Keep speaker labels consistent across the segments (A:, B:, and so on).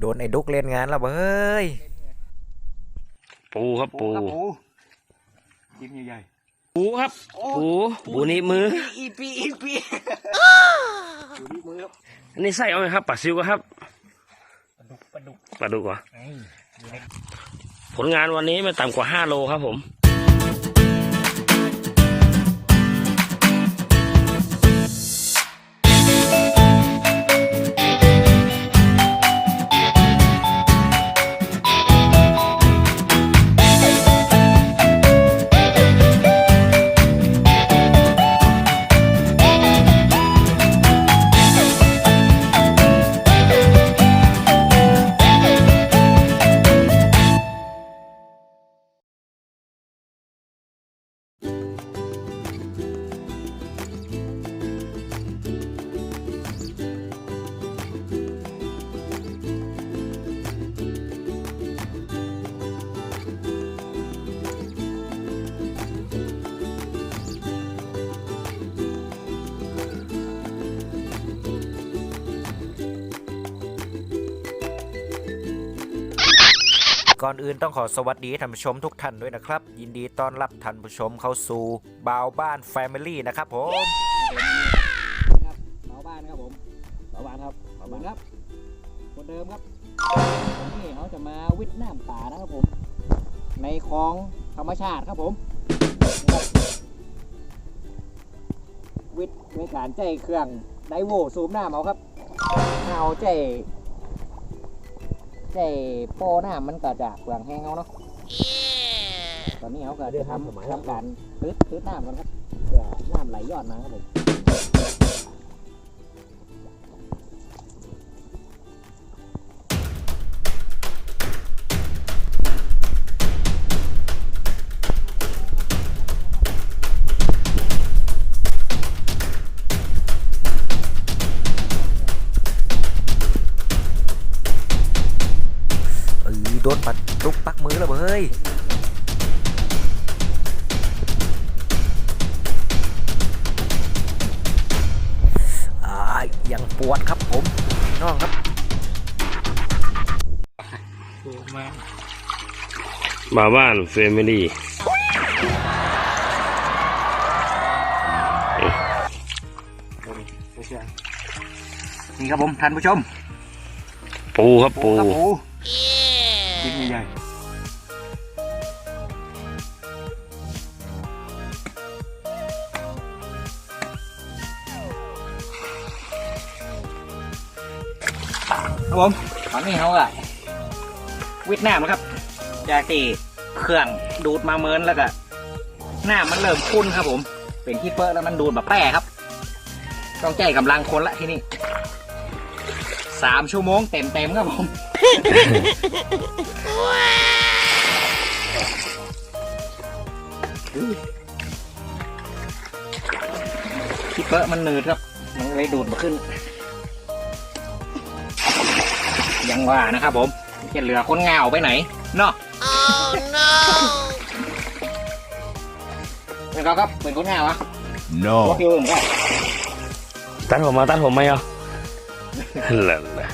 A: โดนไอ้ดุกเล่นงานแล้วเฮ้ย
B: ปูครับปู
C: ครับปูจิ้มใหญ่
B: ปูครับปูปูนี่มือ
C: ๆอีปีอีปีอยู่ที่มือครับ
B: อันนี้ใส่เอาไหมครับปลาซิวครับ
C: ปลาดุก
B: ปลาดุกเหรอ
C: ไอ้อยู่ใน
B: ผลงานวันนี้ไม่ต่ำกว่าห้าโลครับผม
A: ก่อนอื่นต้องขอสวัสดีท่านผู้ชมทุกท่านด้วยนะครับ ยินดีต้อนรับท่านผู้ชมเข้าสู่บาวบ้านแฟมิลี่นะครับผม
C: ครับเสาบ้านครับผมเสาบ้านครับเสาบ้านครับคนเดิมครับวันนี้เขาจะมาวิทย์น้ำป่านะครับผม ในคลองธรรมชาติครับผม วิทย์ด้วยการใจเครื่องไดโวซูมหน้าเอาครับเอาใจ ใจโป้หน้ามันก็จะเปลืองแห้งเอาเนาะตอนนี้เขาก็จะทำทำการพืดพืดน้ำกันครับเพื่อน้ำไหลย้อนมาครับผมา
A: ยังปวดครับผมพี่น้องครับ
C: มา
B: มาบ้านเฟมิลี่
C: นี่ครับผมท่านผู้ชม
B: ปูครับปู
C: ครับปูชิ้นใหญ่ ครับผมตอนนี้เขาอะวิทย์น้ำนะครับจากที่เครื่องดูดมาเมินแล้วก็น้ำมันเริ่มขุ่นครับผม เป็นที่เปิดแล้วมันดูดแบบแป้ครับ ต้องใจกำลังคนละที่นี่สามชั่วโมงเต็มเต็มครับผมที่เปอะมันหนืดครับ มันเลยดูดมาขึ้น ยังว่านะครับผมจะเหลือคนเหงาไปไหนเนาะเป็นเขาครับเป็นคนเหงาอะ
D: No.
C: พวกยูเหมือนกัน
B: ตัดผมมาตัดผมไหมอะล่ะล่ะ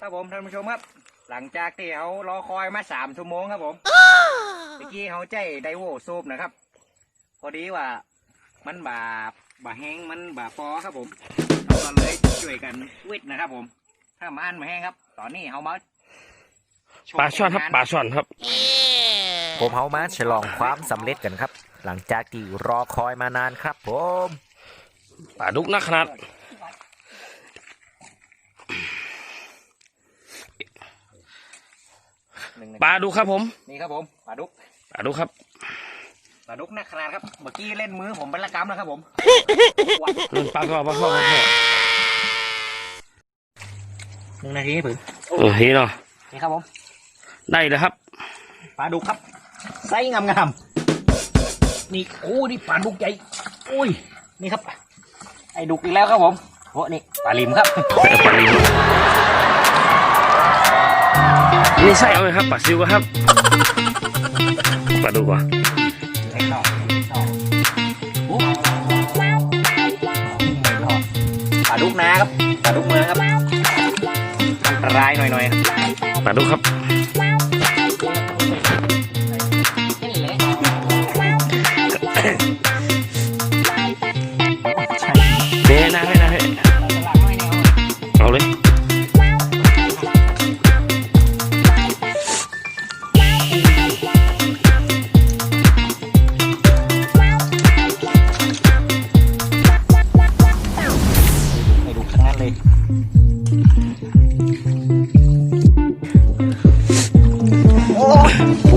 C: ครับผมท่านผู้ชมครับ หลังจากที่เขารอคอยมาสามชั่วโมงครับผมเมื่อกี้เขาใจไดโวซูปนะครับ พอดีว่า มันบาบาแห้งมันบาฟอครับผมเราก็เลยช่วยกันวิทย์นะครับ ผม ถ้ามันมาแห้งครับ ตอนนี้เขามาโชว์
B: ปลาช่อนครับ
C: ผลง
B: ปลาช่อนครับ
A: ผมเฮามาฉลองความสำเร็จกันครับ หลังจากที่รอคอยมานานครับ ผม
B: ปลาดุกนักขนาด
C: หนึ่ง
B: ปลาดุกครับผม
C: นี่ครับผมปลาดุก
B: ปลาดุกครับ
C: ปลาดุกหนักขนาดครับ เมื่อกี้เล่นมือผมเป็นละกำแล้วครับผม
B: นั่นปลาทอดปลาทอดปลาทอด
C: หนึ่งนาทีให้ผืน
B: เออเฮ้ยเนาะ
C: นี่ครับผม
B: ได้เลยครับ
C: ปลาดุกครับ ไซส์งามๆ นี่โอ้นี่ปลาดุกใหญ่อุ้ย นี่ครับ ไอ้ดุกอีกแล้วครับผมโอ้นี่ปลาลิมครับ
B: ปลาลิงนี่ใส่เอาไหมครับปลาซิวครับปลาดุกเหรอะ
C: ปลาดุกนะครับปลาดุกเมืองครับอันตรายหน่อยๆครับ
B: ปลาดุกครับ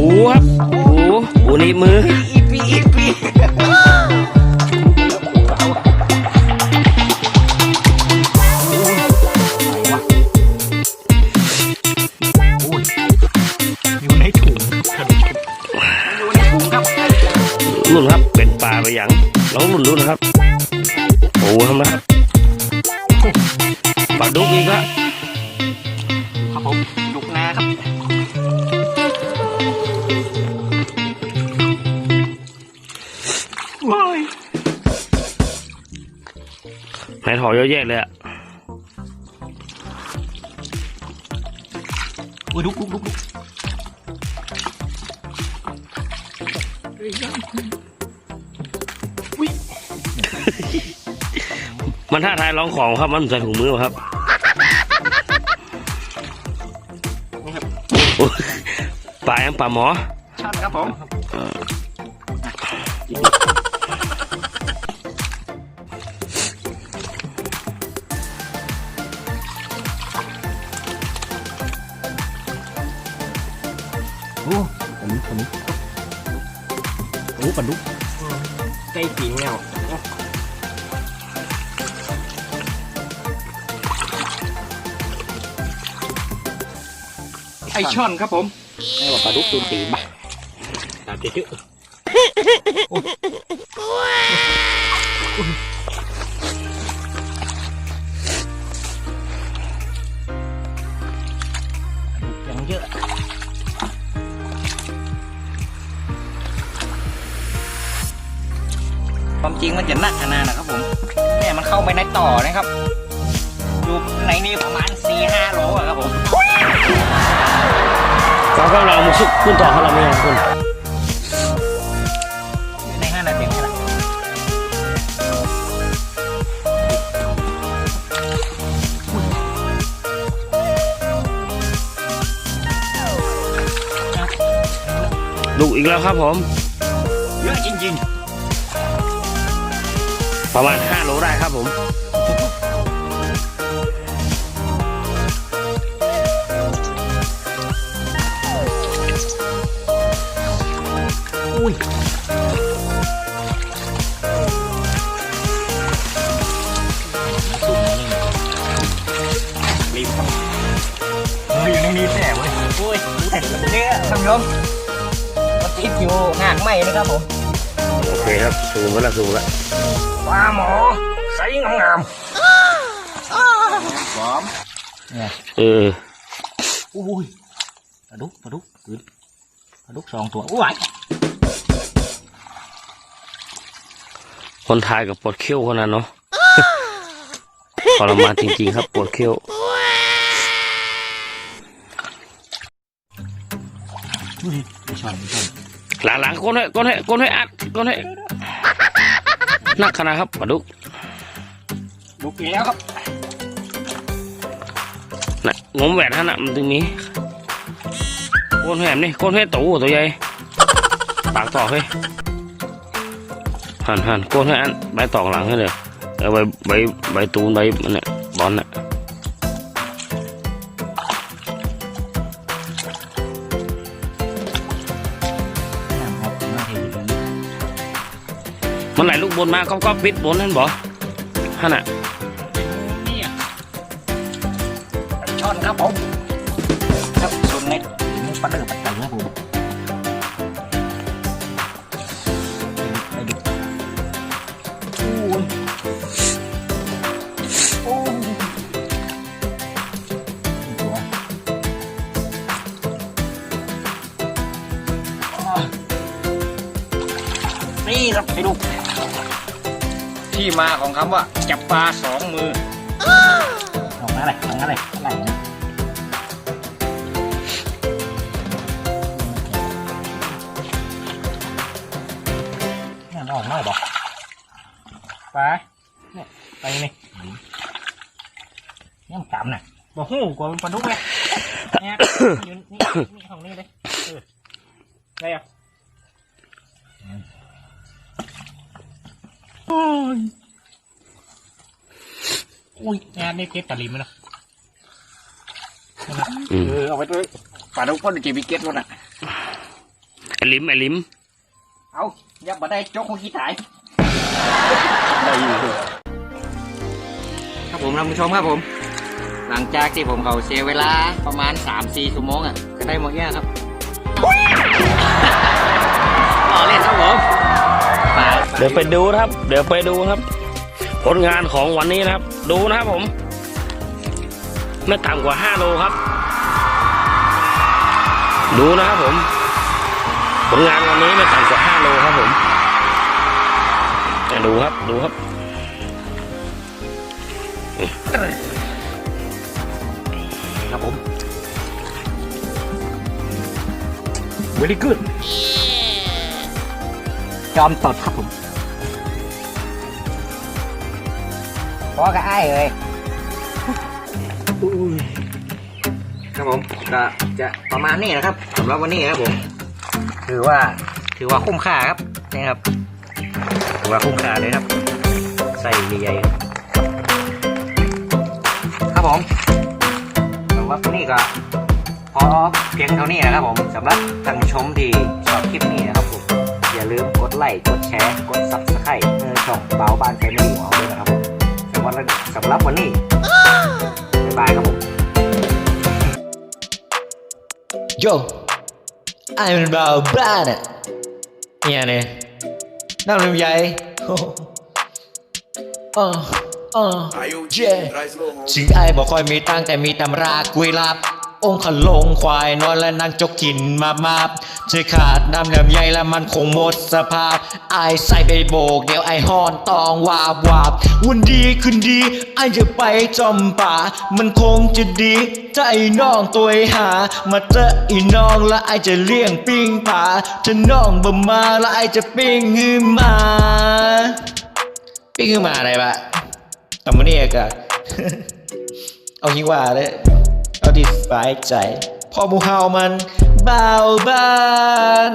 B: ปูครับปูปูหนีบมือ
C: อีปีอีปีอยู่ในถุงอยู่ในถุงครับ
B: รุ่นครับเป็นปลาไปอย่างลองรุ่นรุ่นนะครับปูทำนะครับปลาดุกอีกละ
C: ครับผมดุก
B: ไหนถอเยอะแยะเลยอะ
C: อุ้ยดุกดุกดุกดุก
B: มันท่าทายร้องของครับมันใส่ถุงมือครับโอ้ยปลายังปลาหมอ
C: ช่อนครับผม
D: โอ้ปลาดุกปลาดุกโอ้ปลาดุกใกล้ปิงแล้ว
C: ไอช่อนครับผม
D: ไม่ว่าปลาดุกตูนตีนบ้าตามเจ๊
C: จริงมันจะหนักขนาดนะครับผมเนี่ยมันเข้าไปในต่อนะครับ อยู่ในนี้ประมาณสี่ห้าโลอะครับผม
B: เราก็เรามาชุบคุณต่อเขาเราไม่ยังคุณ
C: อยู่ในห้านาทีนี่แหละ
B: ดุอีกแล้วครับผม
C: เยอะจริง
B: ประมาณ 5 โลได้ครับผม
C: ๆอุ้ยรีบครับเอออยู่ในนี้แน่เว้ยอุ้ยเนี่ยท่านผู้ชมมันติดอยู่หางไหมนะครับผม
B: โอเคครับ สูงแล้วละสูงแล้ว
C: ปลาหมอใสงามหอม
B: เออ
D: อุ้ยปลาดุกปลาดุกปลาดุกสองตัวอุ้ย
B: คนทายกับปวดเขี้ยวคนนั้นเนาะทรมานจริงๆครับปวดเขี้ยวหลังหลังๆก้นให้ก้นให้ก้นให้อัดก้นให้ นักขนาดครับปลาดุก
C: บุกอีกแล้วครับ
B: นะงมแหวนฮะนะมันถึงมีก้นแหมนี่ก้นให้ตู่ตัวใหญ่ปากต่อเฮ้ยหันหันก้นให้อันใบตอกหลังให้เลยเอาใบใบใบตูนใบมันเนี่ย บน
D: มา
B: ก็ก็ปิดบนนั่นบ่ฮะน่ะ
C: เนี่ยช่อนครับผมครับส่วนเล็ก
D: นี่ปลาเดือปลาไก่ครับผมไปดูอุ้ยโอ้ยตัว
C: นี่ครับไปดู ที่มาของคำว่า จับปลาสองมือออกมาเลยออกมาเลยอะไรนะเนี่ยมันออกมาบอกไปเนี่ยไปนี่เนี่ยมันกำน่ะบอกหูกว่ามันปลาดุกเลยเนี่ยอยู่นี่นี่ของนี่เลยเออได้ยัง โอ้ยอุ้ยงานนี่เก็บตะลิมไหมเนาะ
B: อืม
C: เออเอาไปด้วยปลาดุกพ่นจีบิเก็ตรถอะ
B: ไอ้ลิมไอ้ลิม
C: เอาอย่ามาได้จกของขี้ถ่าย
B: ได้อยู่
C: ครับผมท่านผู้ชมครับผม หลังจากที่ผมเขาเสียเวลาประมาณ3-4ชั่วโมงอะก็ได้หมดเนี่ยครับ เดี๋
B: ยวไปดูนะครับ เดี๋ยวไปดูครับ ผลงานของวันนี้นะครับ ดูนะครับผม ไม่ต่ำกว่าห้าโลครับ ดูนะครับผม ผลงานวันนี้ไม่ต่ำกว่าห้าโลครับผมเนี่ยดูครับ ดูครับ
C: ครับผม very good จอมตดครับผม พอกับไอ้ายเลยครับผมก็จะประมาณนี้นะครับสำหรับวันนี้ครับผมถือว่าถือว่าคุ้มค่าครับนี่ครับถือว่าคุ้มค่าเลยครับ ใส่ใหญ่ๆครับผมสำหรับวันนี้ก็พอเพียงเท่านี้นะครับผมสำหรับท่านผู้ชมที่ชอบคลิปนี้นะครับผมอย่าลืมกดไลค์กดแชร์กดซับสไครต์เพื่อช่องเบาบ้านแฟมิลี่ของเราด้วยนะครับผม สำหรับสำหรับวันนี้บ๊ายบายครับผม
E: โยไอ้มันเบาบ้านอะเนี่ยเนี่ยน้ำลำไยโอ้อ๋ออ๋อเจถึงไอ้บอกคอยมีตังค์แต่มีตำรากุยลับ องค์ขลงควายนอนและนั่งจกกินมามาบเธอขาดน้ำลำไยแล้วมันคงหมดสภาพไอใส่ไปโบก เดี๋ยวไอ้ฮอนตองวาบวาบวันดีคืนดีไอจะไปจอมป่า มันคงจะดีถ้าไอน้องตัวไอหา มาเจอไอน้องแล้วไอจะเลี้ยงปิ้งป่าถ้าน้องบ่มาแล้วไอจะปิ้งฮือมา ปิ้งฮือมาอะไรบะแต่มันนี่ก็เอายิว่าเลยาที่สบายใจ พอหมูเฮามันเบาบาน